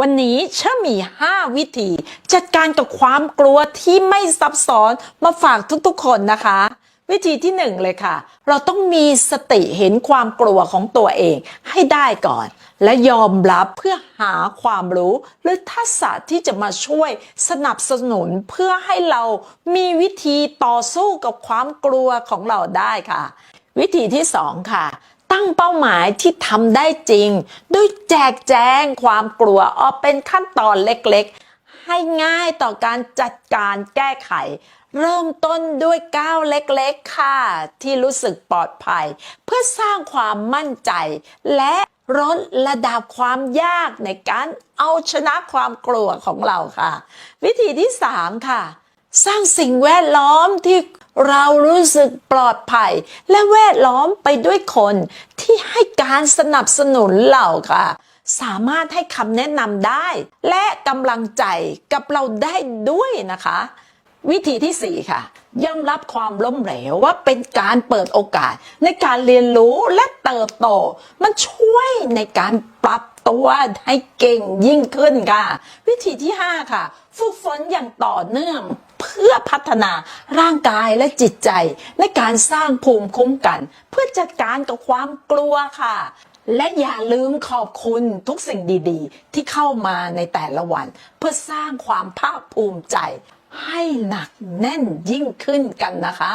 วันนี้เชื่อมี 5 วิธี จัดการกับความกลัวที่ไม่ซับซ้อนมาฝากทุกๆ คนนะคะ วิธีที่1เลยค่ะ เราต้องมีสติเห็นความกลัวของตัวเองให้ได้ก่อน และยอมรับเพื่อหาความรู้ หรือทักษะที่จะมาช่วยสนับสนุนเพื่อให้เรามีวิธีต่อสู้กับความกลัวของเราได้ค่ะ วิธีที่2ค่ะ ตั้งเป้าหมายที่ทำได้จริงโดยแจกแจงความกลัวออกเป็นขั้นตอนเล็กๆ ให้ง่ายต่อการจัดการแก้ไข เริ่มต้นด้วยก้าวเล็กๆ ค่ะ ที่รู้สึกปลอดภัย เพื่อสร้างความมั่นใจ และลดระดับความยากในการเอาชนะความกลัวของเราค่ะ วิธีที่ 3 ค่ะ สร้างสิ่งแวดล้อมที่เรารู้สึกปลอดภัย และแวดล้อมไปด้วยคนที่ให้การสนับสนุนเราค่ะ สามารถให้คำแนะนำได้ และกำลังใจกับเราได้ด้วยนะคะ วิธีที่ 4 ค่ะยอมรับความล้มเหลวว่าเป็นการเปิดโอกาส ในการเรียนรู้และเติบโต มันช่วยในการปรับตัวให้เก่งยิ่งขึ้นค่ะ วิธีที่ 5 ค่ะ ฝึกฝนอย่างต่อเนื่อง พื่อพัฒนาร่างกายและจิตใจในการสร้างภูมิคุ้มกัน เพื่อจัดการกับความกลัวค่ะ และอย่าลืมขอบคุณทุกสิ่งดี ๆ ที่เข้ามาในแต่ละวัน เพื่อสร้างความภาคภูมิใจ ให้หนักแน่นยิ่งขึ้นกันนะคะ